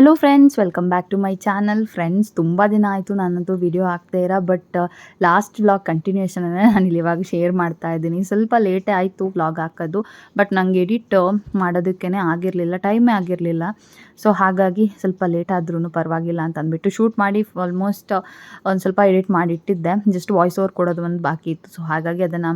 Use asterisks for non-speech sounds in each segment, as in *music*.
Hello friends welcome back to my channel friends ತುಂಬ ದಿನ ಆಯಿತು ನಾನಂತೂ ವಿಡಿಯೋ ಹಾಕ್ತಾ ಇರ ಬಟ್ ಲಾಸ್ಟ್ ವ್ಲಾಗ್ ಕಂಟಿನ್ಯೂಷನನ್ನೇ ನಾನು ಇಲ್ಲಿ ಇವಾಗ ಶೇರ್ ಮಾಡ್ತಾ ಇದ್ದೀನಿ. ಸ್ವಲ್ಪ ಲೇಟೇ ಆಯಿತು ವ್ಲಾಗ್ ಹಾಕೋದು ಬಟ್ ನಂಗೆ ಎಡಿಟ್ ಮಾಡೋದಕ್ಕೇ ಆಗಿರಲಿಲ್ಲ ಟೈಮೇ ಆಗಿರಲಿಲ್ಲ. ಸೊ ಹಾಗಾಗಿ ಸ್ವಲ್ಪ ಲೇಟ್ ಆದ್ರೂ ಪರವಾಗಿಲ್ಲ ಅಂತ ಅಂದ್ಬಿಟ್ಟು ಶೂಟ್ ಮಾಡಿ ಆಲ್ಮೋಸ್ಟ್ ಒಂದು ಸ್ವಲ್ಪ ಎಡಿಟ್ ಮಾಡಿ ಇಟ್ಟಿದ್ದೆ ಜಸ್ಟ್ ವಾಯ್ಸ್ ಓವರ್ ಕೊಡೋದು ಒಂದು ಬಾಕಿ ಇತ್ತು. ಸೊ ಹಾಗಾಗಿ ಅದನ್ನು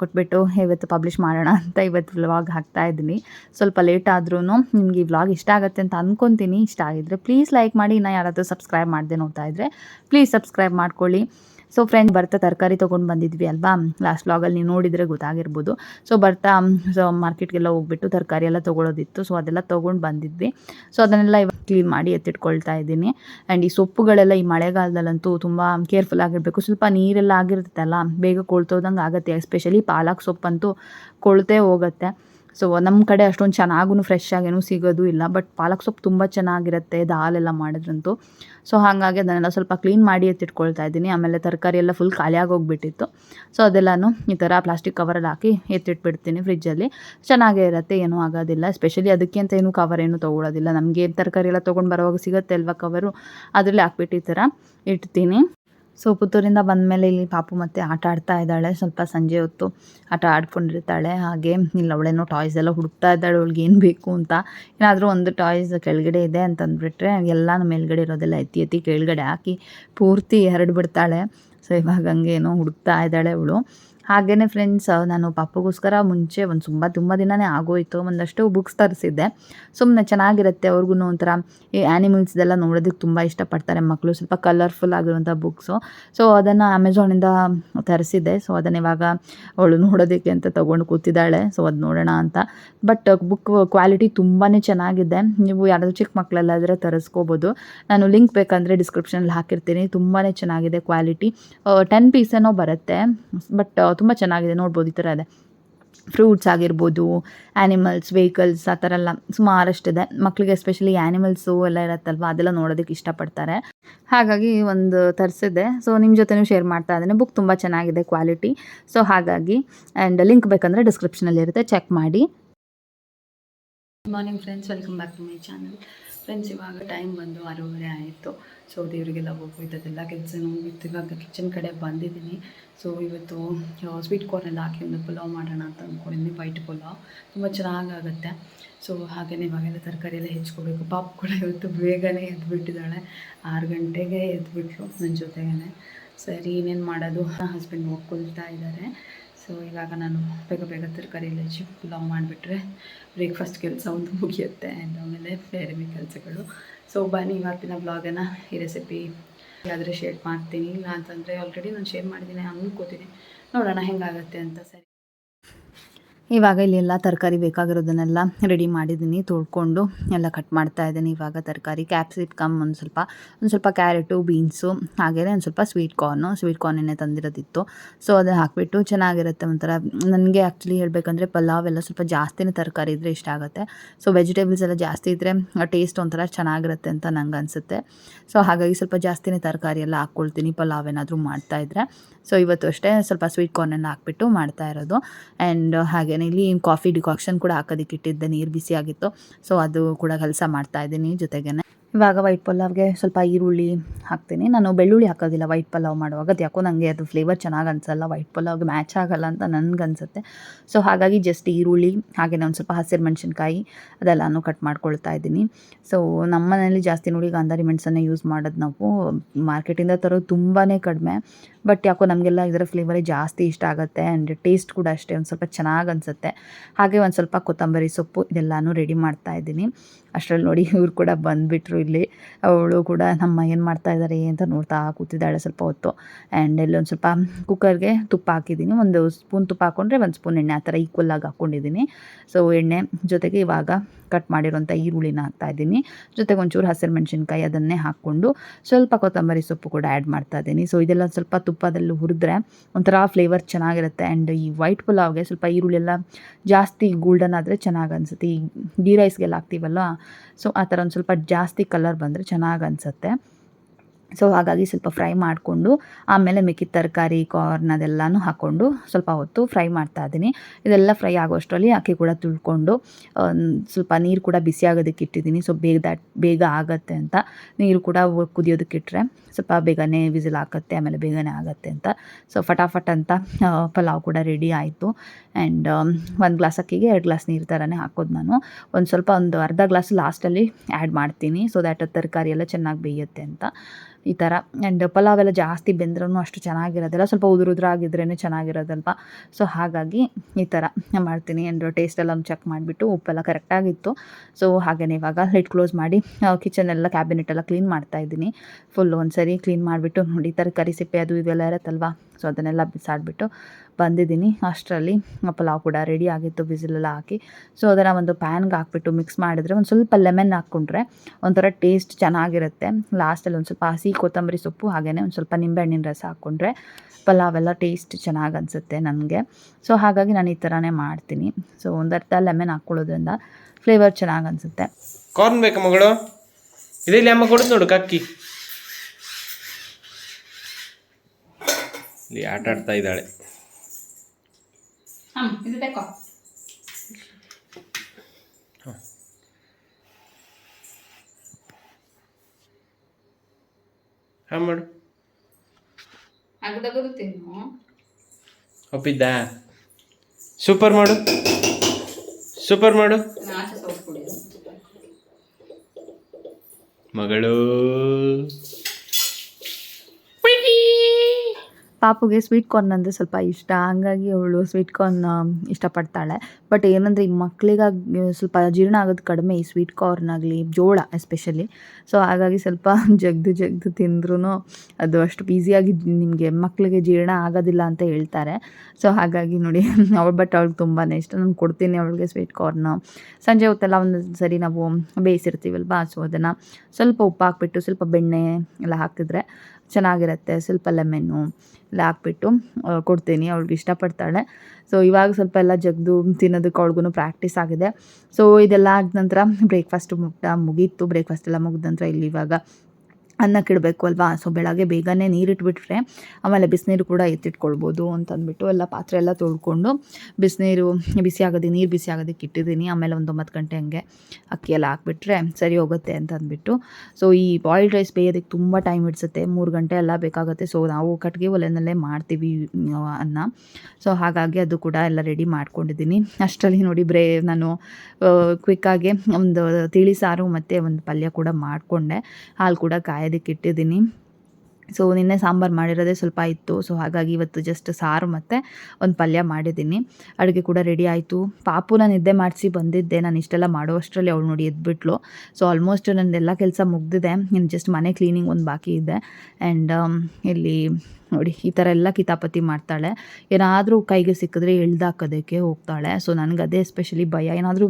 ಕೊಟ್ಬಿಟ್ಟು ಇವತ್ತು ಪಬ್ಲಿಷ್ ಮಾಡೋಣ ಅಂತ ಇವತ್ತು ವ್ಲಾಗ್ ಹಾಕ್ತಾ ಇದ್ದೀನಿ. ಸ್ವಲ್ಪ ಲೇಟ್ ಆದ್ರೂ ನಿಮಗೆ ಈ ವ್ಲಾಗ್ ಇಷ್ಟ ಆಗುತ್ತೆ ಅಂತ ಅಂದ್ಕೊತೀನಿ ಇಷ್ಟ ಆಗಿದ್ರೆ ಪ್ಲೀಸ್ ಲೈಕ್ ಮಾಡಿ, ಇನ್ನು ಯಾರಾದರೂ ಸಬ್ಸ್ಕ್ರೈಬ್ ಮಾಡದೆ ನೋಡ್ತಾ ಇದ್ದರೆ ಪ್ಲೀಸ್ ಸಬ್ಸ್ಕ್ರೈಬ್ ಮಾಡ್ಕೊಳ್ಳಿ. ಸೊ ಫ್ರೆಂಡ್ ಬರ್ತಾ ತರಕಾರಿ ತೊಗೊಂಡು ಬಂದಿದ್ವಿ ಅಲ್ವಾ? ಲಾಸ್ಟ್ ವ್ಲಾಗಲ್ಲಿ ನೀವು ನೋಡಿದರೆ ಗೊತ್ತಾಗಿರ್ಬೋದು. ಸೊ ಬರ್ತಾ ಸೊ ಮಾರ್ಕೆಟ್ಗೆಲ್ಲ ಹೋಗ್ಬಿಟ್ಟು ತರಕಾರಿ ಎಲ್ಲ ತೊಗೊಳೋದಿತ್ತು. ಸೊ ಅದೆಲ್ಲ ತೊಗೊಂಡು ಬಂದಿದ್ವಿ. ಸೊ ಅದನ್ನೆಲ್ಲ ಇವಾಗ ಕ್ಲೀನ್ ಮಾಡಿ ಎತ್ತಿಟ್ಕೊಳ್ತಾ ಇದ್ದೀನಿ. ಆ್ಯಂಡ್ ಈ ಸೊಪ್ಪುಗಳೆಲ್ಲ ಈ ಮಳೆಗಾಲದಲ್ಲಂತೂ ತುಂಬ ಕೇರ್ಫುಲ್ ಆಗಿರಬೇಕು. ಸ್ವಲ್ಪ ನೀರೆಲ್ಲ ಆಗಿರುತ್ತಲ್ಲ, ಬೇಗ ಕೊಳ್ತೋದಂಗೆ ಆಗುತ್ತೆ. ಎಸ್ಪೆಷಲಿ ಪಾಲಕ್ ಸೊಪ್ಪಂತೂ ಕೊಳ್ತೇ ಹೋಗುತ್ತೆ. ಸೊ ನಮ್ಮ ಕಡೆ ಅಷ್ಟೊಂದು ಚೆನ್ನಾಗೂ ಫ್ರೆಶ್ ಆಗೇನೂ ಸಿಗೋದು ಇಲ್ಲ ಬಟ್ ಪಾಲಕ್ ಸೊಪ್ಪು ತುಂಬ ಚೆನ್ನಾಗಿರುತ್ತೆ, ದಾಲೆಲ್ಲ ಮಾಡಿದ್ರಂತೂ. ಸೊ ಹಾಗಾಗಿ ಅದನ್ನೆಲ್ಲ ಸ್ವಲ್ಪ ಕ್ಲೀನ್ ಮಾಡಿ ಎತ್ತಿಟ್ಕೊಳ್ತಾ ಇದ್ದೀನಿ. ಆಮೇಲೆ ತರಕಾರಿ ಎಲ್ಲ ಫುಲ್ ಖಾಲಿಯಾಗಿ ಹೋಗ್ಬಿಟ್ಟಿತ್ತು. ಸೊ ಅದೆಲ್ಲನೂ ಈ ಥರ ಪ್ಲಾಸ್ಟಿಕ್ ಕವರಲ್ಲಿ ಹಾಕಿ ಎತ್ತಿಟ್ಬಿಡ್ತೀನಿ ಫ್ರಿಜ್ಜಲ್ಲಿ ಚೆನ್ನಾಗೇ ಇರುತ್ತೆ, ಏನೂ ಆಗೋದಿಲ್ಲ. ಎಸ್ಪೆಷಲಿ ಅದಕ್ಕೆ ಅಂತ ಏನೂ ಕವರ್ ಏನು ತೊಗೊಳೋದಿಲ್ಲ. ನಮಗೆ ತರಕಾರಿ ಎಲ್ಲ ತೊಗೊಂಡು ಬರುವಾಗ ಸಿಗುತ್ತೆ ಅಲ್ವಾ ಕವರು ಅದರಲ್ಲಿ ಹಾಕ್ಬಿಟ್ಟು ಈ ಥರ ಇಡ್ತೀನಿ ಸೊ ಪುತ್ತೂರಿಂದ ಬಂದಮೇಲೆ ಇಲ್ಲಿ ಪಾಪು ಮತ್ತೆ ಆಟ ಆಡ್ತಾ ಇದ್ದಾಳೆ. ಸ್ವಲ್ಪ ಸಂಜೆ ಹೊತ್ತು ಆಟ ಆಡ್ಕೊಂಡಿರ್ತಾಳೆ. ಹಾಗೆ ಇಲ್ಲಿ ಅವಳೇನೋ ಟಾಯ್ಸ್ ಎಲ್ಲ ಹುಡುಕ್ತಾ ಇದ್ದಾಳೆ. ಅವಳಿಗೆ ಏನು ಬೇಕು ಅಂತ. ಏನಾದರೂ ಒಂದು ಟಾಯ್ಸ್ ಕೆಳಗಡೆ ಇದೆ ಅಂತಂದ್ಬಿಟ್ರೆ ಎಲ್ಲ ಮೇಲ್ಗಡೆ ಇರೋದೆಲ್ಲ ಎತ್ತಿ ಎತ್ತಿ ಕೆಳಗಡೆ ಹಾಕಿ ಪೂರ್ತಿ ಹರಡ್ಬಿಡ್ತಾಳೆ. ಸೊ ಇವಾಗ ಹಂಗೆ ಏನೋ ಹುಡುಕ್ತಾ ಇದ್ದಾಳೆ ಅವಳು. ಹಾಗೆಯೇ ಫ್ರೆಂಡ್ಸ್ ನಾನು ಪಾಪಗೋಸ್ಕರ ಮುಂಚೆ ಒಂದು ತುಂಬ ತುಂಬ ದಿನವೇ ಆಗೋಯಿತು, ಒಂದಷ್ಟು ಬುಕ್ಸ್ ತರಿಸಿದ್ದೆ. ಸುಮ್ಮನೆ ಚೆನ್ನಾಗಿರುತ್ತೆ ಅವ್ರಿಗೂ ಒಂಥರ, ಈ ಆ್ಯನಿಮಲ್ಸ್ದೆಲ್ಲ ನೋಡೋದಕ್ಕೆ ತುಂಬ ಇಷ್ಟಪಡ್ತಾರೆ ಮಕ್ಕಳು ಸ್ವಲ್ಪ ಕಲರ್ಫುಲ್ ಆಗಿರುವಂಥ ಬುಕ್ಸು ಸೊ ಅದನ್ನು ಅಮೆಝಾನಿಂದ ತರಿಸಿದ್ದೆ. ಸೊ ಅದನ್ನು ಇವಾಗ ಅವಳು ನೋಡೋದಕ್ಕೆ ಅಂತ ತೊಗೊಂಡು ಕೂತಿದ್ದಾಳೆ. ಸೊ ಅದು ನೋಡೋಣ ಅಂತ. ಬಟ್ ಬುಕ್ ಕ್ವಾಲಿಟಿ ತುಂಬಾ ಚೆನ್ನಾಗಿದೆ. ನೀವು ಯಾರಾದರೂ ಚಿಕ್ಕ ಮಕ್ಕಳೆಲ್ಲಾದರೆ ತರಿಸ್ಕೋಬೋದು. ನಾನು ಲಿಂಕ್ ಬೇಕಂದರೆ ಡಿಸ್ಕ್ರಿಪ್ಷನಲ್ಲಿ ಹಾಕಿರ್ತೀನಿ. ತುಂಬಾ ಚೆನ್ನಾಗಿದೆ ಕ್ವಾಲಿಟಿ ಟೆನ್ ಪೀಸೇನೋ ಬರುತ್ತೆ. ಬಟ್ ತುಂಬ ಚೆನ್ನಾಗಿದೆ, ನೋಡ್ಬೋದು ಈ ಥರ ಇದೆ. ಫ್ರೂಟ್ಸ್ ಆಗಿರ್ಬೋದು ಆ್ಯನಿಮಲ್ಸ್ ವೆಹಿಕಲ್ಸ್ ಆ ಥರ ಎಲ್ಲ ಸುಮಾರಷ್ಟಿದೆ ಮಕ್ಕಳಿಗೆ ಎಸ್ಪೆಷಲಿ ಆ್ಯನಿಮಲ್ಸು ಎಲ್ಲ ಇರುತ್ತಲ್ವ, ಅದೆಲ್ಲ ನೋಡೋದಕ್ಕೆ ಇಷ್ಟಪಡ್ತಾರೆ. ಹಾಗಾಗಿ ಒಂದು ತರಿಸಿದೆ ಸೊ ನಿಮ್ಮ ಜೊತೆನೂ ಶೇರ್ ಮಾಡ್ತಾ ಇದ್ದೇನೆ. ಬುಕ್ ತುಂಬ ಚೆನ್ನಾಗಿದೆ ಕ್ವಾಲಿಟಿ ಸೊ ಹಾಗಾಗಿ ಆ್ಯಂಡ್ ಲಿಂಕ್ ಬೇಕಂದರೆ ಡಿಸ್ಕ್ರಿಪ್ಷನಲ್ಲಿ ಇರುತ್ತೆ. ಚೆಕ್ ಮಾಡಿ. Morning friends welcome back to my channel friends ಇವಾಗ ಟೈಮ್ ಬಂದು ಆರೂವರೆ ಆಯಿತು. ಸೊ ದೇವರಿಗೆಲ್ಲ ಹೋಗೋಯ್ತದೆಲ್ಲ ಕೆಲಸ ಕೆಲಸನೂ ಇವಾಗ ಕಿಚನ್ ಕಡೆ ಬಂದಿದ್ದೀನಿ. ಸೊ ಇವತ್ತು ಸ್ವೀಟ್ ಕಾರ್ನೆಲ್ಲ ಹಾಕಿ ಒಂದು ಪುಲಾವ್ ಮಾಡೋಣ ಅಂತ ಅಂದ್ಕೊಂಡಿದ್ದೀನಿ ವೈಟ್ ಪುಲಾವ್. ತುಂಬ ಚೆನ್ನಾಗಾಗುತ್ತೆ. ಸೊ ಹಾಗೆಯೇ ಇವಾಗೆಲ್ಲ ತರಕಾರಿ ಎಲ್ಲ ಹೆಚ್ಕೋಬೇಕು. ಪಾಪ್ ಕೂಡ ಇವತ್ತು ಬೇಗನೆ ಎದ್ಬಿಟ್ಟಿದ್ದಾಳೆ. ಆರು ಗಂಟೆಗೆ ಎದ್ಬಿಟ್ಲು ನನ್ನ ಜೊತೆಗೇ ಸರಿ, ಇನ್ನೇನು ಮಾಡೋದು? ಹಸ್ಬೆಂಡ್ ನೋಡ್ಕೊಳ್ತಾ ಇದ್ದಾರೆ. ಸೊ ಇವಾಗ ನಾನು ಬೇಗ ಬೇಗ ತರಕಾರಿ ಎಲ್ಲ ಹೆಚ್ಚಿ ಪುಲಾವ್ ಮಾಡಿಬಿಟ್ರೆ ಬ್ರೇಕ್ಫಾಸ್ಟ್ ಕೆಲಸ ಒಂದು ಮುಗಿಯುತ್ತೆ. ಆ್ಯಂಡ್ ಆಮೇಲೆ ಬೇರೆ ಕೆಲಸಗಳು. ಸೊ ಬನ್ನಿ, ಇವತ್ತಿನ ಬ್ಲಾಗನ್ನ ಈ ರೆಸಿಪಿ ಆದರೆ ಶೇರ್ ಮಾಡ್ತೀನಿ. ಇಲ್ಲ ಅಂತಂದರೆ ಆಲ್ರೆಡಿ ನಾನು ಶೇರ್ ಮಾಡಿದ್ದೀನಿ ಅನ್ಕೋತೀನಿ ನೋಡೋಣ ಹೆಂಗಾಗತ್ತೆ ಅಂತ. ಸರಿ. ಇವಾಗ ಇಲ್ಲಿ ಎಲ್ಲ ತರಕಾರಿ ಬೇಕಾಗಿರೋದನ್ನೆಲ್ಲ ರೆಡಿ ಮಾಡಿದ್ದೀನಿ, ತೊಳ್ಕೊಂಡು ಎಲ್ಲ ಕಟ್ ಮಾಡ್ತಾ ಇದ್ದೀನಿ. ಇವಾಗ ತರಕಾರಿ ಕ್ಯಾಪ್ಸಿಕಮ್ ಒಂದು ಸ್ವಲ್ಪ ಒಂದು ಸ್ವಲ್ಪ ಕ್ಯಾರೆಟು ಬೀನ್ಸು ಹಾಗೆಯೇ ಒಂದು ಸ್ವಲ್ಪ ಸ್ವೀಟ್ ಕಾರ್ನು ಸ್ವೀಟ್ ಕಾರ್ನೆಣ್ಣೆ ತಂದಿರೋದಿತ್ತು. ಸೊ ಅದನ್ನು ಹಾಕಿಬಿಟ್ಟು ಚೆನ್ನಾಗಿರುತ್ತೆ ಒಂಥರ. ನನಗೆ ಆ್ಯಕ್ಚುಲಿ ಹೇಳಬೇಕಂದ್ರೆ ಪಲಾವ್ ಎಲ್ಲ ಸ್ವಲ್ಪ ಜಾಸ್ತಿನೇ ತರಕಾರಿ ಇದ್ದರೆ ಇಷ್ಟ ಆಗುತ್ತೆ. ಸೊ ವೆಜಿಟೇಬಲ್ಸ್ ಎಲ್ಲ ಜಾಸ್ತಿ ಇದ್ದರೆ ಟೇಸ್ಟ್ ಒಂಥರ ಚೆನ್ನಾಗಿರುತ್ತೆ ಅಂತ ನಂಗೆ ಅನಿಸುತ್ತೆ. ಸೊ ಹಾಗಾಗಿ ಸ್ವಲ್ಪ ಜಾಸ್ತಿನೇ ತರಕಾರಿ ಎಲ್ಲ ಹಾಕ್ಕೊಳ್ತೀನಿ, ಪಲಾವ್ ಏನಾದರೂ ಮಾಡ್ತಾಯಿದ್ರೆ ಸೊ ಇವತ್ತು ಅಷ್ಟೇ ಸ್ವಲ್ಪ ಸ್ವೀಟ್ ಕಾರ್ನೆಲ್ಲ ಹಾಕ್ಬಿಟ್ಟು ಮಾಡ್ತಾ ಇರೋದು. ಆ್ಯಂಡ್ ಹಾಗೆ ಇಲ್ಲಿ ಕಾಫಿ ಡಿಕಾಕ್ಷನ್ ಕೂಡ ಹಾಕೋದಕ್ಕೆ ಇಟ್ಟಿದ್ದೆ. ನೀರು ಬಿಸಿ ಆಗಿತ್ತು. ಸೊ ಅದು ಕೂಡ ಕೆಲಸ ಮಾಡ್ತಾ ಇದ್ದೀನಿ ಜೊತೆಗೇ ಇವಾಗ ವೈಟ್ ಪಲಾವ್ಗೆ ಸ್ವಲ್ಪ ಈರುಳ್ಳಿ ಹಾಕ್ತೀನಿ. ನಾನು ಬೆಳ್ಳುಳ್ಳಿ ಹಾಕೋದಿಲ್ಲ. ವೈಟ್ ಪಲಾವ್ ಮಾಡುವಾಗ ಅದು ಯಾಕೋ ನನಗೆ ಅದು ಫ್ಲೇವರ್ ಚೆನ್ನಾಗಿ ಅನಿಸಲ್ಲ. ವೈಟ್ ಪಲಾವ್ಗೆ ಮ್ಯಾಚ್ ಆಗಲ್ಲ ಅಂತ ನನಗೆ ಅನಿಸುತ್ತೆ. ಸೊ ಹಾಗಾಗಿ ಜಸ್ಟ್ ಈರುಳ್ಳಿ, ಹಾಗೆ ಒಂದು ಸ್ವಲ್ಪ ಹಸಿರು ಮೆಣಸಿನ್ಕಾಯಿ ಅದೆಲ್ಲನೂ ಕಟ್ ಮಾಡ್ಕೊಳ್ತಾ ಇದ್ದೀನಿ. ಸೊ ನಮ್ಮ ಮನೇಲಿ ಜಾಸ್ತಿ ನೋಡಿ ಗಾಂಧಾರಿ ಮೆಣಸನ್ನೇ ಯೂಸ್ ಮಾಡೋದು ನಾವು. ಮಾರ್ಕೆಟಿಂದ ತರೋದು ತುಂಬಾ ಕಡಿಮೆ. ಬಟ್ ಯಾಕೋ ನಮಗೆಲ್ಲ ಇದರ ಫ್ಲೇವರೇ ಜಾಸ್ತಿ ಇಷ್ಟ ಆಗುತ್ತೆ ಆ್ಯಂಡ್ ಟೇಸ್ಟ್ ಕೂಡ ಅಷ್ಟೇ ಒಂದು ಸ್ವಲ್ಪ ಚೆನ್ನಾಗಿ ಅನಿಸುತ್ತೆ. ಹಾಗೆ ಒಂದು ಸ್ವಲ್ಪ ಕೊತ್ತಂಬರಿ ಸೊಪ್ಪು ಇದೆಲ್ಲನೂ ರೆಡಿ ಮಾಡ್ತಾ ಇದ್ದೀನಿ. ಅಷ್ಟರಲ್ಲಿ ನೋಡಿ ಇವ್ರು ಕೂಡ ಬಂದುಬಿಟ್ರು ಇಲ್ಲಿ. ಅವಳು ಕೂಡ ನಮ್ಮ ಏನು ಮಾಡ್ತಾ ಇದ್ದಾರೆ ಅಂತ ನೋಡ್ತಾ ಕೂತಿದ್ದಾಳೆ ಸ್ವಲ್ಪ ಹೊತ್ತು. ಆ್ಯಂಡ್ ಇಲ್ಲೊಂದು ಸ್ವಲ್ಪ ಕುಕ್ಕರ್ಗೆ ತುಪ್ಪ ಹಾಕಿದ್ದೀನಿ. ಒಂದು ಸ್ಪೂನ್ ತುಪ್ಪ ಹಾಕ್ಕೊಂಡ್ರೆ ಒಂದು ಸ್ಪೂನ್ ಎಣ್ಣೆ ಆ ಥರ ಈಕ್ವಲ್ ಆಗಿ ಹಾಕ್ಕೊಂಡಿದ್ದೀನಿ ಸೊ ಎಣ್ಣೆ ಜೊತೆಗೆ ಇವಾಗ ಕಟ್ ಮಾಡಿರೋಂಥ ಈರುಳ್ಳಿನ ಹಾಕ್ತಾ ಇದ್ದೀನಿ. ಜೊತೆಗೆ ಒಂಚೂರು ಹಸಿರು ಮೆಣಸಿನ್ಕಾಯಿ ಅದನ್ನೇ ಹಾಕ್ಕೊಂಡು ಸ್ವಲ್ಪ ಕೊತ್ತಂಬರಿ ಸೊಪ್ಪು ಕೂಡ ಆ್ಯಡ್ ಮಾಡ್ತಾ ಇದ್ದೀನಿ. ಸೊ ಇದೆಲ್ಲ ಸ್ವಲ್ಪ ತುಪ್ಪದಲ್ಲಿ ಹುರಿದ್ರೆ ಒಂಥರ ಫ್ಲೇವರ್ ಚೆನ್ನಾಗಿರುತ್ತೆ ಆ್ಯಂಡ್ ಈ ವೈಟ್ ಪುಲಾವ್ಗೆ ಸ್ವಲ್ಪ ಈರುಳ್ಳಿ ಎಲ್ಲ ಜಾಸ್ತಿ ಗೋಲ್ಡನ್ ಆದರೆ ಚೆನ್ನಾಗಿ ಅನಿಸುತ್ತೆ. ಈ ಗೀ ರೈಸ್ಗೆಲ್ಲ ಹಾಕ್ತೀವಲ್ವ? ಸೊ ಆ ಥರ ಒಂದು ಸ್ವಲ್ಪ ಜಾಸ್ತಿ ಕಲರ್ ಬಂದರೆ ಚೆನ್ನಾಗಿ ಅನಿಸುತ್ತೆ. ಸೊ ಹಾಗಾಗಿ ಸ್ವಲ್ಪ ಫ್ರೈ ಮಾಡಿಕೊಂಡು, ಆಮೇಲೆ ಮಿಕ್ಕಿದ ತರಕಾರಿ ಕಾರ್ನ್ ಅದೆಲ್ಲನೂ ಹಾಕ್ಕೊಂಡು ಸ್ವಲ್ಪ ಹೊತ್ತು ಫ್ರೈ ಮಾಡ್ತಾ ಇದ್ದೀನಿ. ಇದೆಲ್ಲ ಫ್ರೈ ಆಗೋಷ್ಟರಲ್ಲಿ ಅಕ್ಕಿ ಕೂಡ ತುಳ್ಕೊಂಡು ಸ್ವಲ್ಪ ನೀರು ಕೂಡ ಬಿಸಿ ಆಗೋದಕ್ಕೆ ಇಟ್ಟಿದ್ದೀನಿ. ಸೊ ಬೇಗ ದಾಟ್ ಬೇಗ ಆಗುತ್ತೆ ಅಂತ. ನೀರು ಕೂಡ ಕುದಿಯೋದಕ್ಕೆ ಇಟ್ಟರೆ ಸ್ವಲ್ಪ ಬೇಗನೆ ವಿಸಿಲ್ ಹಾಕತ್ತೆ, ಆಮೇಲೆ ಬೇಗನೆ ಆಗುತ್ತೆ ಅಂತ. ಸೊ ಫಟಾಫಟ್ ಅಂತ ಪಲಾವ್ ಕೂಡ ರೆಡಿ ಆಯಿತು. ಆ್ಯಂಡ್ ಒಂದು ಗ್ಲಾಸ್ ಅಕ್ಕಿಗೆ ಎರಡು ಗ್ಲಾಸ್ ನೀರು ಥರನೇ ಹಾಕೋದು ನಾನು. ಒಂದು ಸ್ವಲ್ಪ ಒಂದು ಅರ್ಧ ಗ್ಲಾಸ್ ಲಾಸ್ಟಲ್ಲಿ ಆ್ಯಡ್ ಮಾಡ್ತೀನಿ. ಸೊ ದ್ಯಾಟ್ ತರಕಾರಿ ಎಲ್ಲ ಚೆನ್ನಾಗಿ ಬೇಯುತ್ತೆ ಅಂತ. ಈ ಥರ. ಆ್ಯಂಡ್ ಪಲಾವೆಲ್ಲ ಜಾಸ್ತಿ ಬೆಂದ್ರೂ ಅಷ್ಟು ಚೆನ್ನಾಗಿರೋದಿಲ್ಲ. ಸ್ವಲ್ಪ ಉದುರು ಆಗಿದ್ರೇ ಚೆನ್ನಾಗಿರೋದಲ್ವ? ಸೊ ಹಾಗಾಗಿ ಈ ಥರ ಮಾಡ್ತೀನಿ. ಆ್ಯಂಡ್ ಟೇಸ್ಟೆಲ್ಲ ಒಂದು ಚೆಕ್ ಮಾಡಿಬಿಟ್ಟು ಉಪ್ಪೆಲ್ಲ ಕರೆಕ್ಟಾಗಿತ್ತು ಸೊ ಹಾಗೆಯೇ ಇವಾಗ ಲೈಟ್ ಕ್ಲೋಸ್ ಮಾಡಿ ಕಿಚನ್ ಎಲ್ಲ ಕ್ಯಾಬಿನೆಟ್ ಎಲ್ಲ ಕ್ಲೀನ್ ಮಾಡ್ತಾ ಇದ್ದೀನಿ. ಫುಲ್ ಒಂದು ಸರಿ ಕ್ಲೀನ್ ಮಾಡಿಬಿಟ್ಟು ನೋಡಿ, ತರಕಾರಿ ಸಿಪ್ಪೆ ಅದು ಇದೆಲ್ಲ ಇರುತ್ತಲ್ವ? ಸೊ ಅದನ್ನೆಲ್ಲ ಬಿಸಾಡಿಬಿಟ್ಟು ಬಂದಿದ್ದೀನಿ ಅಷ್ಟರಲ್ಲಿ. ಪಲಾವ್ ಕೂಡ ರೆಡಿ ಆಗಿತ್ತು ಬಿಸಿಲೆಲ್ಲ ಹಾಕಿ. ಸೊ ಅದನ್ನು ಒಂದು ಪ್ಯಾನ್ಗೆ ಹಾಕ್ಬಿಟ್ಟು ಮಿಕ್ಸ್ ಮಾಡಿದ್ರೆ ಒಂದು ಸ್ವಲ್ಪ ಲೆಮನ್ ಹಾಕ್ಕೊಂಡ್ರೆ ಒಂಥರ ಟೇಸ್ಟ್ ಚೆನ್ನಾಗಿರುತ್ತೆ. ಲಾಸ್ಟಲ್ಲಿ ಒಂದು ಸ್ವಲ್ಪ ಹಸಿ ಕೊತ್ತಂಬರಿ ಸೊಪ್ಪು ಹಾಗೆಯೇ ಒಂದು ಸ್ವಲ್ಪ ನಿಂಬೆಹಣ್ಣಿನ ರಸ ಹಾಕ್ಕೊಂಡ್ರೆ ಪಲಾವ್ ಎಲ್ಲ ಟೇಸ್ಟ್ ಚೆನ್ನಾಗಿ ಅನಿಸುತ್ತೆ ನನಗೆ. ಸೊ ಹಾಗಾಗಿ ನಾನು ಈ ಥರನೇ ಮಾಡ್ತೀನಿ. ಸೊ ಒಂದು ಅರ್ಧ ಲೆಮನ್ ಹಾಕ್ಕೊಳ್ಳೋದ್ರಿಂದ ಫ್ಲೇವರ್ ಚೆನ್ನಾಗಿ ಅನಿಸುತ್ತೆ. ಕಾರ್ನ್ ಬೇಕಾ ಮಗಳು? ಇದೆಲ್ಲಿ ಅಮ್ಮ ಕೊಡೋದು ನೋಡು ಕಕ್ಕಿ. ಇಲ್ಲಿ ಆಟ ಆಡ್ತಾ ಇದ್ದಾಳೆ. ಇದು ಬೇಕೋ? ಹಾಂ ಮಾಡು. ಅಗದಗದು ತಿನ್ನು ಒಪ್ಪಿದ್ದ? ಸೂಪರ್ ಮಾಡು. ಸೂಪರ್ ಮಾಡು. ಮಗಳು. ಪಾಪುಗೆ ಸ್ವೀಟ್ ಕಾರ್ನ್ ಅಂದರೆ ಸ್ವಲ್ಪ ಇಷ್ಟ. ಹಂಗಾಗಿ ಅವಳು ಸ್ವೀಟ್ ಕಾರ್ನ್ ಇಷ್ಟಪಡ್ತಾಳೆ. ಬಟ್ ಏನಂದರೆ ಈ ಮಕ್ಕಳಿಗಾಗಿ ಸ್ವಲ್ಪ ಜೀರ್ಣ ಆಗೋದು ಕಡಿಮೆ ಈ ಸ್ವೀಟ್ ಕಾರ್ನ್ ಆಗಲಿ, ಜೋಳ ಎಸ್ಪೆಷಲಿ ಸೊ ಹಾಗಾಗಿ ಸ್ವಲ್ಪ *laughs* ಜಗ್ದು ಜಗ್ದು ತಿಂದ್ರೂ ಅದು ಅಷ್ಟು ಈಸಿಯಾಗಿ ನಿಮಗೆ ಮಕ್ಕಳಿಗೆ ಜೀರ್ಣ ಆಗೋದಿಲ್ಲ ಅಂತ ಹೇಳ್ತಾರೆ. ಸೊ ಹಾಗಾಗಿ ನೋಡಿ, ಅವಳು ಬಟ್ ಅವಳಿಗೆ ತುಂಬಾ ಇಷ್ಟ. ನಾನು ಕೊಡ್ತೀನಿ ಅವಳಿಗೆ ಸ್ವೀಟ್ ಕಾರ್ನ್ ಸಂಜೆ ಹೊತ್ತೆಲ್ಲ ಒಂದು ಸರಿ ನಾವು ಬೇಯಿಸಿರ್ತೀವಲ್ವಾ ಸೊ ಅದನ್ನು ಸ್ವಲ್ಪ ಉಪ್ಪು ಹಾಕ್ಬಿಟ್ಟು ಸ್ವಲ್ಪ ಬೆಣ್ಣೆ ಎಲ್ಲ ಹಾಕಿದ್ರೆ ಚೆನ್ನಾಗಿರುತ್ತೆ, ಸ್ವಲ್ಪ ಲೆಮೆನ್ನು ಎಲ್ಲ ಹಾಕ್ಬಿಟ್ಟು ಕೊಡ್ತೀನಿ, ಅವ್ಳಿಗೆ ಇಷ್ಟಪಡ್ತಾಳೆ. ಸೊ ಇವಾಗ ಸ್ವಲ್ಪ ಎಲ್ಲ ಜಗ್ದು ತಿನ್ನೋದಕ್ಕೆ ಅವಳಿಗೂ ಪ್ರಾಕ್ಟೀಸ್ ಆಗಿದೆ. ಸೊ ಇದೆಲ್ಲ ಆದ ನಂತರ ಬ್ರೇಕ್ಫಾಸ್ಟ್ ಮುಗ್ದ ಮುಗೀತು. ಬ್ರೇಕ್ಫಾಸ್ಟ್ ಎಲ್ಲ ಮುಗಿದ ನಂತರ ಇಲ್ಲಿ ಇವಾಗ ಅನ್ನಕ್ಕಿಡಬೇಕು ಅಲ್ವಾ? ಸೊ ಬೆಳಗ್ಗೆ ಬೇಗನೆ ನೀರಿಟ್ಬಿಟ್ರೆ ಆಮೇಲೆ ಬಿಸಿನೀರು ಕೂಡ ಎತ್ತಿಟ್ಕೊಳ್ಬೋದು ಅಂತಂದ್ಬಿಟ್ಟು ಎಲ್ಲ ಪಾತ್ರೆ ಎಲ್ಲ ತೊಳ್ಕೊಂಡು ಬಿಸಿನೀರು ಬಿಸಿ ಆಗೋದಕ್ಕೆ ನೀರು ಬಿಸಿ ಆಗೋದಕ್ಕೆ ಇಟ್ಟಿದ್ದೀನಿ ಆಮೇಲೆ ಒಂದು ಒಂಬತ್ತು ಗಂಟೆ ಹಂಗೆ ಅಕ್ಕಿ ಎಲ್ಲ ಹಾಕ್ಬಿಟ್ರೆ ಸರಿ ಹೋಗುತ್ತೆ ಅಂತ ಅಂದ್ಬಿಟ್ಟು ಸೊ ಈ ಬಾಯ್ಲ್ಡ್ ರೈಸ್ ಬೇಯೋದಕ್ಕೆ ತುಂಬ ಟೈಮ್ ಹಿಡಿಸುತ್ತೆ. ಮೂರು ಗಂಟೆ ಎಲ್ಲ ಬೇಕಾಗುತ್ತೆ. ಸೊ ನಾವು ಕಟ್ಟಿಗೆ ಒಲೆಯಲ್ಲೇ ಮಾಡ್ತೀವಿ ಅನ್ನ. ಸೊ ಹಾಗಾಗಿ ಅದು ಕೂಡ ಎಲ್ಲ ರೆಡಿ ಮಾಡ್ಕೊಂಡಿದ್ದೀನಿ. ಅಷ್ಟರಲ್ಲಿ ನೋಡಿ ಬ್ರೇ, ನಾನು ಕ್ವಿಕ್ಕಾಗಿ ಒಂದು ತಿಳಿ ಸಾರು ಮತ್ತು ಒಂದು ಪಲ್ಯ ಕೂಡ ಮಾಡಿಕೊಂಡೆ. ಹಾಲು ಕೂಡ ಕಾಯೋದಕ್ಕೆ ಇಟ್ಟಿದ್ದೀನಿ. ಸೊ ನಿನ್ನೆ ಸಾಂಬಾರು ಮಾಡಿರೋದೇ ಸ್ವಲ್ಪ ಇತ್ತು. ಸೊ ಹಾಗಾಗಿ ಇವತ್ತು ಜಸ್ಟ್ ಸಾರು ಮತ್ತು ಒಂದು ಪಲ್ಯ ಮಾಡಿದ್ದೀನಿ. ಅಡುಗೆ ಕೂಡ ರೆಡಿ ಆಯಿತು. ನಾನು ನಿದ್ದೆ ಮಾಡಿಸಿ ಬಂದಿದ್ದೆ. ನಾನು ಇಷ್ಟೆಲ್ಲ ಮಾಡುವಷ್ಟರಲ್ಲಿ ಅವಳು ನೋಡಿ ಎದ್ಬಿಟ್ಲು. ಸೊ ಆಲ್ಮೋಸ್ಟ್ ನನ್ನದೆಲ್ಲ ಕೆಲಸ ಮುಗ್ದಿದೆ. ಇನ್ನು ಜಸ್ಟ್ ಮನೆ ಕ್ಲೀನಿಂಗ್ ಒಂದು ಬಾಕಿ ಇದೆ. ಆ್ಯಂಡ್ ಇಲ್ಲಿ ನೋಡಿ, ಈ ಥರ ಎಲ್ಲ ಕಿತಾಪತಿ ಮಾಡ್ತಾಳೆ. ಏನಾದರೂ ಕೈಗೆ ಸಿಕ್ಕಿದ್ರೆ ಎಳ್ದಾಕೋದಕ್ಕೆ ಹೋಗ್ತಾಳೆ. ಸೊ ನನಗೆ ಅದೇ ಎಸ್ಪೆಷಲಿ ಭಯ. ಏನಾದರೂ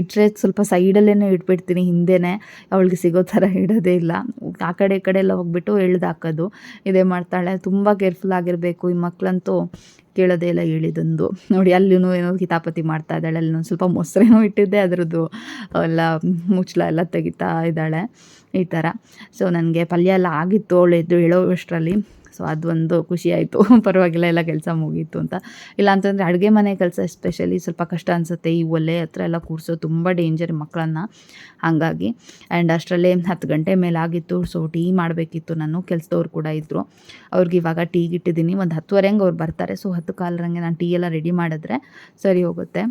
ಇಟ್ಟರೆ ಸ್ವಲ್ಪ ಸೈಡಲ್ಲೇ ಇಟ್ಬಿಡ್ತೀನಿ, ಹಿಂದೆನೇ ಅವಳಿಗೆ ಸಿಗೋ ಥರ ಇಡೋದೇ ಇಲ್ಲ. ಆ ಕಡೆ ಈ ಕಡೆ ಎಲ್ಲ ಹೋಗ್ಬಿಟ್ಟು ಎಳ್ದಾಕೋದು, ಇದೇ ಮಾಡ್ತಾಳೆ. ತುಂಬ ಕೇರ್ಫುಲ್ ಆಗಿರಬೇಕು. ಈ ಮಕ್ಕಳಂತೂ ಕೇಳೋದೇ ಇಲ್ಲ ಹೇಳಿದಂದು. ನೋಡಿ ಅಲ್ಲೂ ಏನೋ ಕಿತಾಪತಿ ಮಾಡ್ತಾ ಇದ್ದಾಳೆ. ಅಲ್ಲಿ ಸ್ವಲ್ಪ ಮೊಸರೇನೋ ಇಟ್ಟಿದ್ದೆ. ಅದರದ್ದು ಎಲ್ಲ ಮುಚ್ಚಳ ಎಲ್ಲ ತೆಗಿತಾ ಇದ್ದಾಳೆ. ಈ ಥರ. ಸೊ ನನಗೆ ಪಲ್ಯ ಎಲ್ಲ ಆಗಿತ್ತು. ಅವಳು ಎದ್ದು ಹೇಳೋಷ್ಟರಲ್ಲಿ ಸೊ ಅದೊಂದು ಖುಷಿ ಆಯಿತು. *laughs* ಪರವಾಗಿಲ್ಲ, ಎಲ್ಲ ಕೆಲಸ ಮುಗೀತು ಅಂತ. ಇಲ್ಲ ಅಂತಂದರೆ ಅಡುಗೆ ಮನೆ ಕೆಲಸ ಎಸ್ಪೆಷಲಿ ಸ್ವಲ್ಪ ಕಷ್ಟ ಅನಿಸುತ್ತೆ. ಈ ಒಲೆ ಹತ್ರ ಎಲ್ಲ ಕೂರಿಸೋ ತುಂಬ ಡೇಂಜರ್ ಮಕ್ಕಳನ್ನ. ಹಾಗಾಗಿ ಆ್ಯಂಡ್ ಅಷ್ಟರಲ್ಲೇ ಹತ್ತು ಗಂಟೆ ಮೇಲೆ ಆಗಿತ್ತು. ಸೊ ಟೀ ಮಾಡಬೇಕಿತ್ತು. ನಾನು ಕೆಲಸದವ್ರು ಕೂಡ ಇದ್ದರು ಅವ್ರಿಗೆ ಇವಾಗ ಟೀಗಿಟ್ಟಿದ್ದೀನಿ ಒಂದು ಹತ್ತುವರೆ ಹಂಗೆ ಅವ್ರು ಬರ್ತಾರೆ. ಸೊ ಹತ್ತು ಕಾಲರಂಗೆ ನಾನು ಟೀ ಎಲ್ಲ ರೆಡಿ ಮಾಡಿದ್ರೆ ಸರಿ ಹೋಗುತ್ತೆ.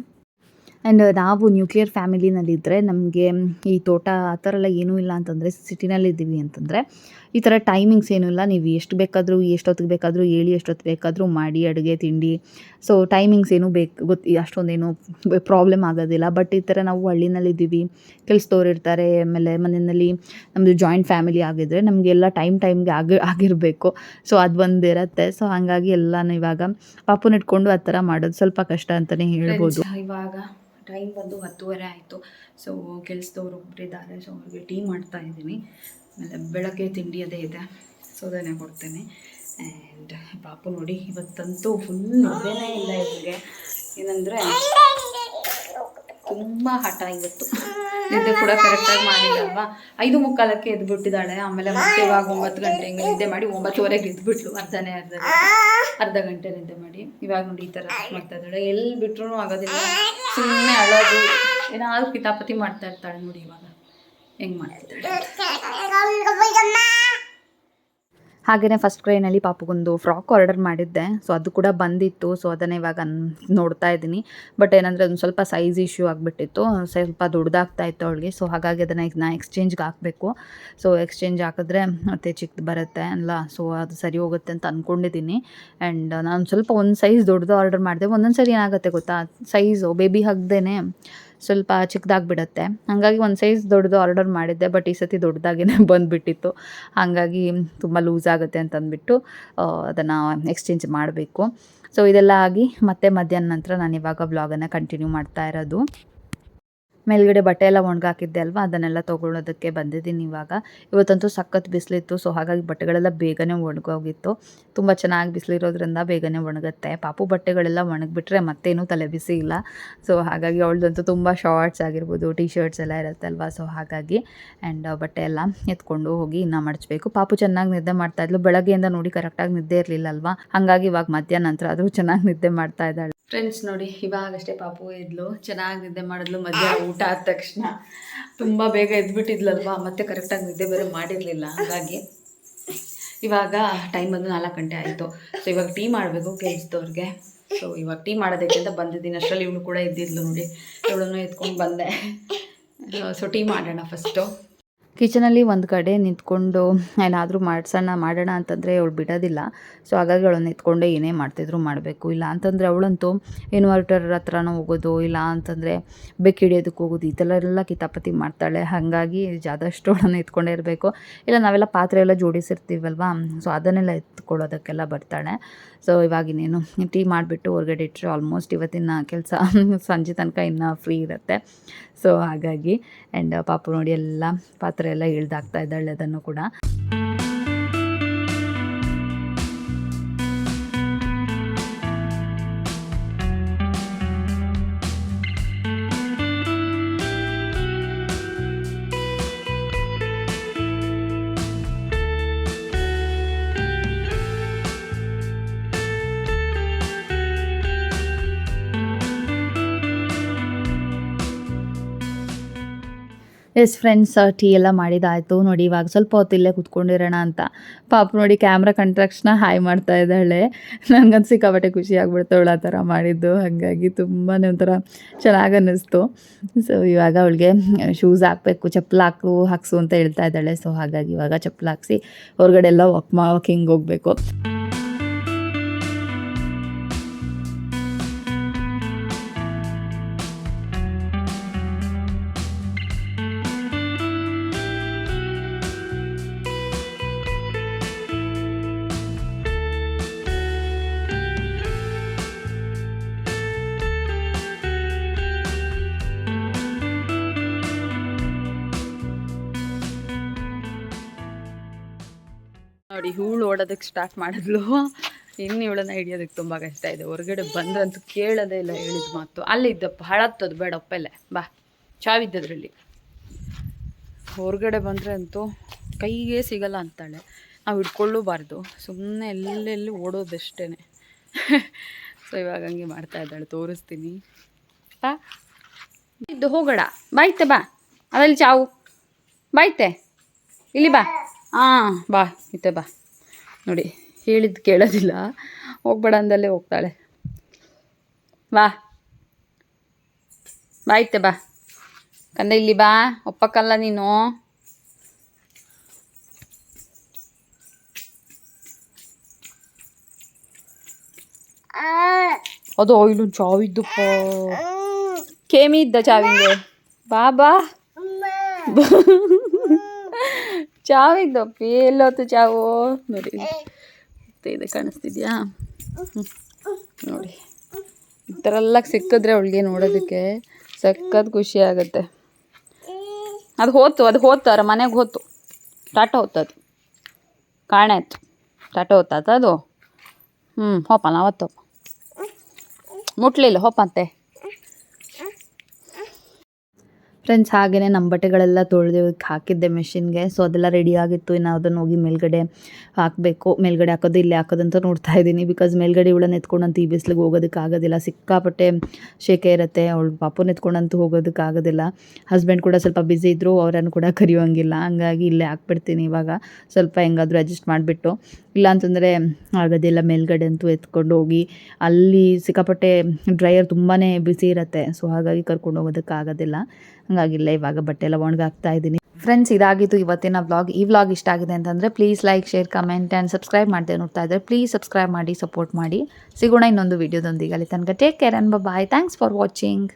ಆ್ಯಂಡ್ ನಾವು ನ್ಯೂಕ್ಲಿಯರ್ ಫ್ಯಾಮಿಲಿನಲ್ಲಿದ್ದರೆ ನಮಗೆ ಈ ತೋಟ ಆ ಥರ ಎಲ್ಲ ಏನೂ ಇಲ್ಲ ಅಂತಂದರೆ ಸಿಟಿನಲ್ಲಿದ್ದೀವಿ ಅಂತಂದರೆ ಈ ಥರ ಟೈಮಿಂಗ್ಸ್ ಏನೂ ಇಲ್ಲ. ನೀವು ಎಷ್ಟು ಬೇಕಾದರೂ, ಎಷ್ಟೊತ್ತಿಗೆ ಬೇಕಾದರೂ ಹೇಳಿ ಎಷ್ಟೊತ್ತು ಬೇಕಾದರೂ ಮಾಡಿ ಅಡುಗೆ, ತಿಂಡಿ. ಸೊ ಟೈಮಿಂಗ್ಸ್ ಏನೂ ಬೇಕು ಗೊತ್ತಿ ಅಷ್ಟೊಂದೇನು ಪ್ರಾಬ್ಲಮ್ ಆಗೋದಿಲ್ಲ. ಬಟ್ ಈ ಥರ ನಾವು ಹಳ್ಳಿನಲ್ಲಿದ್ದೀವಿ. ಕೆಲಸದವ್ರು ಇರ್ತಾರೆ, ಆಮೇಲೆ ಮನೆಯಲ್ಲಿ ನಮ್ಮದು ಜಾಯಿಂಟ್ ಫ್ಯಾಮಿಲಿ ಆಗಿದ್ರೆ ನಮಗೆಲ್ಲ ಟೈಮ್ ಟೈಮ್ಗೆ ಆಗಿ, ಆಗಿರಬೇಕು. ಸೊ ಅದು ಒಂದು ಇರುತ್ತೆ ಸೊ ಹಾಗಾಗಿ ಎಲ್ಲನೂ ಇವಾಗ ಪಾಪುನ ಇಟ್ಕೊಂಡು ಆ ಥರ ಮಾಡೋದು ಸ್ವಲ್ಪ ಕಷ್ಟ ಅಂತಲೇ ಹೇಳ್ಬೋದು. ಇವಾಗ ಟೈಮ್ ಬಂದು ಹತ್ತುವರೆ ಆಯಿತು. ಸೊ ಕೆಲಸದವ್ರು ಒಬ್ಬರಿದ್ದಾರೆ ಸೊ ಅವ್ರಿಗೆ ಟೀ ಮಾಡ್ತಾ ಇದ್ದೀನಿ. ಆಮೇಲೆ ಬೆಳಗ್ಗೆ ತಿಂಡಿ ಅದೇ ಇದೆ. ಸೊ ಅದನ್ನೇ ಕೊಡ್ತೇನೆ. ಆ್ಯಂಡ್ ಪಾಪು ನೋಡಿ, ಇವತ್ತಂತೂ ಫುಲ್ ನಿದ್ದೆನೇ ಇಲ್ಲ ಇವರಿಗೆ. ಏನಂದರೆ ತುಂಬ ಹಠ ಇವತ್ತು. ನಿದ್ದೆ ಕೂಡ ಕರೆಕ್ಟಾಗಿ ಮಾಡಿಲ್ಲ ಅಲ್ವಾ ಐದು ಮುಕ್ಕಾಲಕ್ಕೆ ಎದ್ಬಿಟ್ಟಿದ್ದಾಳೆ. ಆಮೇಲೆ ಮತ್ತೆ ಇವಾಗ ಒಂಬತ್ತು ಗಂಟೆ ಹಿಂಗೆ ನಿದ್ದೆ ಮಾಡಿ ಒಂಬತ್ತುವರೆಗೆ ಎದ್ಬಿಟ್ಲು. ಅರ್ಧನೇ ಅರ್ಧ ಅರ್ಧ ಗಂಟೆ ನಿದ್ದೆ ಮಾಡಿ. ಇವಾಗ ನೋಡಿ ಈ ಥರ ಮಾಡ್ತಾ ಇದ್ದಾಳೆ. ಎಲ್ಲಿ ಬಿಟ್ರೂ ಆಗೋದಿಲ್ಲ. ಸುಮ್ಮನೆ ಅಳೋದು. ಏನಾದ್ರು ಕಿತಾಪತಿ ಮಾಡ್ತಾ ಇರ್ತಾಳೆ ನೋಡಿ ಇವಾಗ. ಹೆಂಗೆ ಮಾಡ್ತಿದ್ದಾಳೆ ಹಾಗೆಯೇ ಫಸ್ಟ್ ಕ್ರೈನಲ್ಲಿ ಪಾಪಗೊಂದು ಫ್ರಾಕ್ ಆರ್ಡರ್ ಮಾಡಿದ್ದೆ. ಸೊ ಅದು ಕೂಡ ಬಂದಿತ್ತು. ಸೊ ಅದನ್ನು ಇವಾಗ ನೋಡ್ತಾ ಇದ್ದೀನಿ. ಬಟ್ ಏನಂದರೆ ಅದೊಂದು ಸ್ವಲ್ಪ ಸೈಜ್ ಇಶ್ಯೂ ಆಗಿಬಿಟ್ಟಿತ್ತು. ಸ್ವಲ್ಪ ದೊಡ್ಡದಾಗ್ತಾ ಇತ್ತು ಅವಳಿಗೆ. ಸೊ ಹಾಗಾಗಿ ಅದನ್ನು ನಾ ಎಕ್ಸ್ಚೇಂಜ್ಗೆ ಹಾಕಬೇಕು. ಸೊ ಎಕ್ಸ್ಚೇಂಜ್ ಹಾಕಿದ್ರೆ ಮತ್ತೆ ಚಿಕ್ಕದು ಬರುತ್ತೆ ಅಲ್ಲ? ಸೊ ಅದು ಸರಿ ಹೋಗುತ್ತೆ ಅಂತ ಅಂದ್ಕೊಂಡಿದ್ದೀನಿ ಆ್ಯಂಡ್ ನಾನು ಸ್ವಲ್ಪ ಒಂದು ಸೈಜ್ ದೊಡ್ಡದು ಆರ್ಡರ್ ಮಾಡಿದೆ. ಒಂದೊಂದು ಸರಿ ಏನಾಗುತ್ತೆ ಗೊತ್ತಾ? ಸೈಜು ಬೇಬಿ ಹಗ್ದೇನೆ ಸ್ವಲ್ಪ ಚಿಕ್ಕದಾಗ್ಬಿಡತ್ತೆ. ಹಾಗಾಗಿ ಒಂದು ಸೈಜ್ ದೊಡ್ಡದು ಆರ್ಡರ್ ಮಾಡಿದ್ದೆ ಬಟ್ ಈ ಸತಿ ದೊಡ್ಡದಾಗೇ *laughs* ಬಂದುಬಿಟ್ಟಿತ್ತು. ಹಾಗಾಗಿ ತುಂಬ ಲೂಸ್ ಆಗುತ್ತೆ ಅಂತ ಅಂದ್ಬಿಟ್ಟು ಅದನ್ನು ಎಕ್ಸ್ಚೇಂಜ್ ಮಾಡಬೇಕು. ಸೊ ಇದೆಲ್ಲ ಆಗಿ ಮತ್ತೆ ಮಧ್ಯಾಹ್ನ ನಂತರ ನಾನು ಇವಾಗ ಬ್ಲಾಗನ್ನು ಕಂಟಿನ್ಯೂ ಮಾಡ್ತಾ ಇರೋದು. ಮೇಲ್ಗಡೆ ಬಟ್ಟೆ ಎಲ್ಲ ಒಣಗಾಕಿದ್ದೆ ಅಲ್ವಾ? ಅದನ್ನೆಲ್ಲ ತೊಗೊಳೋದಕ್ಕೆ ಬಂದಿದ್ದೀನಿ ಇವಾಗ. ಇವತ್ತಂತೂ ಸಖತ್ ಬಿಸಿಲಿತ್ತು, ಸೊ ಹಾಗಾಗಿ ಬಟ್ಟೆಗಳೆಲ್ಲ ಬೇಗನೆ ಒಣಗೋಗಿತ್ತು. ತುಂಬ ಚೆನ್ನಾಗಿ ಬಿಸಿಲಿರೋದ್ರಿಂದ ಬೇಗನೆ ಒಣಗುತ್ತೆ. ಪಾಪು ಬಟ್ಟೆಗಳೆಲ್ಲ ಒಣಗಿಬಿಟ್ರೆ ಮತ್ತೇನು ತಲೆ ಬಿಸಿ ಇಲ್ಲ. ಸೊ ಹಾಗಾಗಿ ಅವಳದಂತೂ ತುಂಬ ಶಾರ್ಟ್ಸ್ ಆಗಿರ್ಬೋದು ಟಿ ಶರ್ಟ್ಸ್ ಎಲ್ಲ ಅಲ್ವಾ? ಸೊ ಹಾಗಾಗಿ ಆ್ಯಂಡ್ ಬಟ್ಟೆ ಎಲ್ಲ ಎತ್ಕೊಂಡು ಹೋಗಿ ಇನ್ನೂ ಮಡಚಬೇಕು. ಪಾಪು ಚೆನ್ನಾಗಿ ನಿದ್ದೆ ಮಾಡ್ತಾ ಇದ್ಲು. ಬೆಳಗ್ಗೆಯಿಂದ ನೋಡಿ ಕರೆಕ್ಟಾಗಿ ನಿದ್ದೆ ಇರಲಿಲ್ಲ ಅಲ್ವಾ? ಹಾಗಾಗಿ ಇವಾಗ ಮಧ್ಯಾಹ್ನ ನಂತರ ಆದರೂ ಚೆನ್ನಾಗಿ ನಿದ್ದೆ ಮಾಡ್ತಾ ಇದ್ದಾಳೆ. ಫ್ರೆಂಡ್ಸ್ ನೋಡಿ ಇವಾಗಷ್ಟೇ ಪಾಪು ಇದ್ಲು ಚೆನ್ನಾಗಿ ನಿದ್ದೆ ಮಾಡಿದ್ಲು ಮಧ್ಯಾಹ್ನ ಊಟ ಆದ ತಕ್ಷಣ. ತುಂಬ ಬೇಗ ಎದ್ಬಿಟ್ಟಿದ್ಲಲ್ವಾ ಮತ್ತೆ ಕರೆಕ್ಟಾಗಿ ನಿದ್ದೆ ಬೇರೆ ಮಾಡಿರಲಿಲ್ಲ ಹಾಗಾಗಿ. ಇವಾಗ ಟೈಮ್ ಬಂದು ನಾಲ್ಕು ಗಂಟೆ ಆಯಿತು. ಸೊ ಇವಾಗ ಟೀ ಮಾಡಬೇಕು ಕೆಲಸದವ್ರಿಗೆ ಸೊ ಇವಾಗ ಟೀ ಮಾಡೋದಕ್ಕೆ ಅಂತ ಬಂದಿದ್ದೀನಿ. ಅಷ್ಟರಲ್ಲಿ ಇವಳು ಕೂಡ ಇದ್ದಿದ್ಲು ನೋಡಿ. ಇವಳನ್ನು ಎತ್ಕೊಂಡು ಬಂದೆ. ಸೊ ಟೀ ಮಾಡೋಣ ಫಸ್ಟು ಕಿಚನಲ್ಲಿ ಒಂದು ಕಡೆ ನಿಂತ್ಕೊಂಡು ಏನಾದರೂ ಮಾಡ್ಸೋಣ ಮಾಡೋಣ ಅಂತಂದರೆ ಅವಳು ಬಿಡೋದಿಲ್ಲ. ಸೊ ಹಾಗಾಗಿ ಅವಳು ಎತ್ಕೊಂಡೆ ಏನೇ ಮಾಡ್ತಿದ್ರು ಮಾಡಬೇಕು. ಇಲ್ಲ ಅಂತಂದರೆ ಅವಳಂತೂ ಇನ್ವರ್ಟರ್ ಹತ್ರನೂ ಹೋಗೋದು, ಇಲ್ಲ ಅಂತಂದರೆ ಬೆಕ್ಕಿ ಹಿಡಿಯೋದಕ್ಕೆ ಹೋಗೋದು, ಈ ಥರ ಎಲ್ಲ ಕಿತಾಪತಿ ಮಾಡ್ತಾಳೆ. ಹಾಗಾಗಿ ಜಾದಷ್ಟು ಅವಳನ್ನು ಎತ್ಕೊಂಡೇ ಇರಬೇಕು. ಇಲ್ಲ, ನಾವೆಲ್ಲ ಪಾತ್ರೆ ಎಲ್ಲ ಜೋಡಿಸಿರ್ತೀವಲ್ವಾ? ಸೊ ಅದನ್ನೆಲ್ಲ ಎತ್ಕೊಳ್ಳೋದಕ್ಕೆಲ್ಲ ಬರ್ತಾಳೆ. ಸೊ ಇವಾಗ ಇನ್ನೇನು ಟೀ ಮಾಡಿಬಿಟ್ಟು ಹೊರಗಡೆ ಇಟ್ಟರೆ ಆಲ್ಮೋಸ್ಟ್ ಇವತ್ತಿನ ಕೆಲಸ *laughs* ಸಂಜೆ ತನಕ ಇನ್ನೂ ಫ್ರೀ ಇರುತ್ತೆ. ಸೊ ಹಾಗಾಗಿ ಆ್ಯಂಡ್ ಪಾಪು ನೋಡಿ ಎಲ್ಲ ಪಾತ್ರೆ ಎಲ್ಲ ಇಳ್ದಾಕ್ತಾ ಇದ್ದಾಳೆ ಅದನ್ನು ಕೂಡ. ಎಸ್ ಫ್ರೆಂಡ್ಸ್ ಟೀ ಎಲ್ಲ ಮಾಡಿದಾಯಿತು. ನೋಡಿ ಇವಾಗ ಸ್ವಲ್ಪ ಹೊತ್ತು ಇಲ್ಲೇ ಕುತ್ಕೊಂಡಿರೋಣ ಅಂತ. ಪಾಪ ನೋಡಿ ಕ್ಯಾಮ್ರಾ ಕಂಟ್ರಾಕ್ಷನ್ ಹಾಯ್ ಮಾಡ್ತಾ ಇದ್ದಾಳೆ. ನನಗಂತ ಸಿಕ್ಕಾಪಟ್ಟೆ ಖುಷಿ ಆಗ್ಬಿಡ್ತಾವಳು ಆ ಥರ ಮಾಡಿದ್ದು. ಹಾಗಾಗಿ ತುಂಬಾ ಒಂಥರ ಚೆನ್ನಾಗಿ ಅನ್ನಿಸ್ತು. ಸೊ ಇವಾಗ ಅವಳಿಗೆ ಶೂಸ್ ಹಾಕಬೇಕು, ಚಪ್ಪಲ್ ಹಾಕು, ಹಾಕ್ಸು ಅಂತ ಹೇಳ್ತಾ ಇದ್ದಾಳೆ. ಸೊ ಹಾಗಾಗಿ ಇವಾಗ ಚಪ್ಪಲ್ ಹಾಕ್ಸಿ, ಹೊರಗಡೆ ಎಲ್ಲ ವಾಕ್ ವಾಕಿಂಗ್ ಹೋಗಬೇಕು. ನೋಡಿ ಹೂಳು ಓಡೋದಕ್ಕೆ ಸ್ಟಾರ್ಟ್ ಮಾಡಿದ್ಲು. ಇನ್ನು ಇವಳನ್ನ ಹಿಡಿಯೋದಕ್ಕೆ ತುಂಬ ಕಷ್ಟ ಇದೆ. ಹೊರಗಡೆ ಬಂದ್ರಂತೂ ಕೇಳೋದೇ ಇಲ್ಲ ಹೇಳಿದ ಮಾತು. ಅಲ್ಲಿದ್ದಪ್ಪ ಹಳತ್ತದು ಬೇಡ, ಒಪ್ಪೆಲ್ಲ. ಬಾ ಚಾವಿದ್ದದ್ರಲ್ಲಿ ಹೊರಗಡೆ ಬಂದರೆ ಅಂತೂ ಕೈಗೆ ಸಿಗಲ್ಲ ಅಂತಾಳೆ. ನಾವು ಹಿಡ್ಕೊಳ್ಳೂಬಾರ್ದು. ಸುಮ್ಮನೆ ಎಲ್ಲೆಲ್ಲಿ ಓಡೋದಷ್ಟೇ ಸೊ ಇವಾಗ ಹಂಗೆ ಮಾಡ್ತಾ ಇದ್ದಾಳೆ. ತೋರಿಸ್ತೀನಿ. ಇದ್ದು ಹೋಗೋಣ ಬಾಯ್ತೆ ಬಾ ಅದಲ್ಲಿ ಚಾವು. ಬಾಯ್ತೆ ಇಲ್ಲಿ ಬಾ. ಹಾಂ ಬಾ ಇತ್ತೆ ಬಾ. ನೋಡಿ ಹೇಳಿದ್ದು ಕೇಳೋದಿಲ್ಲ. ಹೋಗ್ಬೇಡ ಅಂದಲ್ಲೇ ಹೋಗ್ತಾಳೆ. ಬಾ. ಬಾ ಇತ್ತೆ ಬಾ. ಕಂದ ಇಲ್ಲಿ ಬಾ ಒಪ್ಪಕ್ಕಲ್ಲ ನೀನು. ಅದು ಇಲ್ಲೊಂದು ಚಾವಿದ್ದಪ್ಪ ಕೇಮಿ ಇದ್ದ ಚಾವಿಗೆ? ಬಾ ಬಾ. ಚಾವಿದ್ದಪ್ಪಿ ಎಲ್ಲೋತ್ತು ಚಾವು ನೋಡಿ. ಮತ್ತೆ ಇದೆ ಕಾಣಿಸ್ತಿದ್ಯಾ? ನೋಡಿ. ಈ ಥರ ಎಲ್ಲ ಸಿಕ್ಕಿದ್ರೆ ಅವಳಿಗೆ ನೋಡೋದಕ್ಕೆ ಸಖತ್ ಖುಷಿ ಆಗುತ್ತೆ. ಅದು ಹೋತು ಅದು ಹೋತಾರ ಮನೆಗೆ ಹೋತು. ಟಾಟಾ ಹೋತದು ಕಾಣಾಯ್ತು ಟಾಟಾ ಹೋತಾತ ಅದು. ಹ್ಞೂ ಹೋಪ ನಾವತ್ತು ಮುಟ್ಲಿಲ್ಲ ಹೋಪಂತೆ ಫ್ರೆಂಡ್ಸ್ ಹಾಗೆಯೇ ನಮ್ಮ ಬಟ್ಟೆಗಳೆಲ್ಲ ತೊಳೆದು ಹಾಕಿದ್ದೆ ಮೆಷಿನ್ಗೆ ಸೊ ಅದೆಲ್ಲ ರೆಡಿ ಆಗಿತ್ತು. ಇನ್ನು ಅದನ್ನು ಹೋಗಿ ಮೇಲ್ಗಡೆ ಹಾಕಬೇಕು. ಮೇಲ್ಗಡೆ ಹಾಕೋದು, ಇಲ್ಲಿ ಹಾಕೋದಂತ ನೋಡ್ತಾ ಇದ್ದೀನಿ. ಬಿಕಾಸ್ ಮೇಲ್ಗಡೆ ಇವಳನ್ನ ಎತ್ಕೊಂಡಂತೂ ಈ ಬಿಸಿಲಿಗೆ ಹೋಗೋದಕ್ಕೆ ಆಗೋದಿಲ್ಲ. ಸಿಕ್ಕಾಪಟ್ಟೆ ಶೇಕೆ ಇರುತ್ತೆ. ಅವಳು ಪಾಪುನ ಎತ್ಕೊಂಡಂತೂ ಹೋಗೋದಕ್ಕೆ ಆಗೋದಿಲ್ಲ. ಹಸ್ಬೆಂಡ್ ಕೂಡ ಸ್ವಲ್ಪ ಬ್ಯುಸಿ ಇದ್ದರು ಅವರನ್ನು ಕೂಡ ಕರೆಯೋಂಗಿಲ್ಲ. ಹಂಗಾಗಿ ಇಲ್ಲೇ ಹಾಕ್ಬಿಡ್ತೀನಿ ಇವಾಗ. ಸ್ವಲ್ಪ ಹೆಂಗಾದರೂ ಅಡ್ಜಸ್ಟ್ ಮಾಡಿಬಿಟ್ಟು. ಇಲ್ಲ ಅಂತಂದರೆ, ಆಗೋದಿಲ್ಲ. ಮೇಲ್ಗಡೆ ಅಂತೂ ಎತ್ಕೊಂಡು ಹೋಗಿ. ಅಲ್ಲಿ ಸಿಕ್ಕಾಪಟ್ಟೆ ಡ್ರೈಯರ್ ತುಂಬಾ ಬಿಸಿ ಇರುತ್ತೆ. ಸೊ ಹಾಗಾಗಿ ಕರ್ಕೊಂಡು ಹೋಗೋದಕ್ಕೆ ಆಗೋದಿಲ್ಲ. ಹಂಗಾಗಿಲ್ಲ, ಇವಾಗ ಬಟ್ಟೆ ಎಲ್ಲ ಒಣಗಾಕ್ತಾ ಇದ್ದೀನಿ. ಫ್ರೆಂಡ್ಸ್ ಇದಾಗಿತ್ತು ಇವತ್ತಿನ ವ್ಲಾಗ್ ಈ ವ್ಲಾಗ್ ಇಷ್ಟ ಆಗಿದೆ ಅಂತಂದರೆ please like share comment and subscribe ಮಾಡದೆ ನೋಡ್ತಾ ಇದ್ದರೆ ಪ್ಲೀಸ್ ಸಬ್ಸ್ಕ್ರೈಬ್ ಮಾಡಿ ಸಪೋರ್ಟ್ ಮಾಡಿ. ಸಿಗೋಣ ಇನ್ನೊಂದು ವೀಡಿಯೋದೊಂದಿಗೆ ಅಲ್ಲಿ ತನಕ. Take care and bye thanks for watching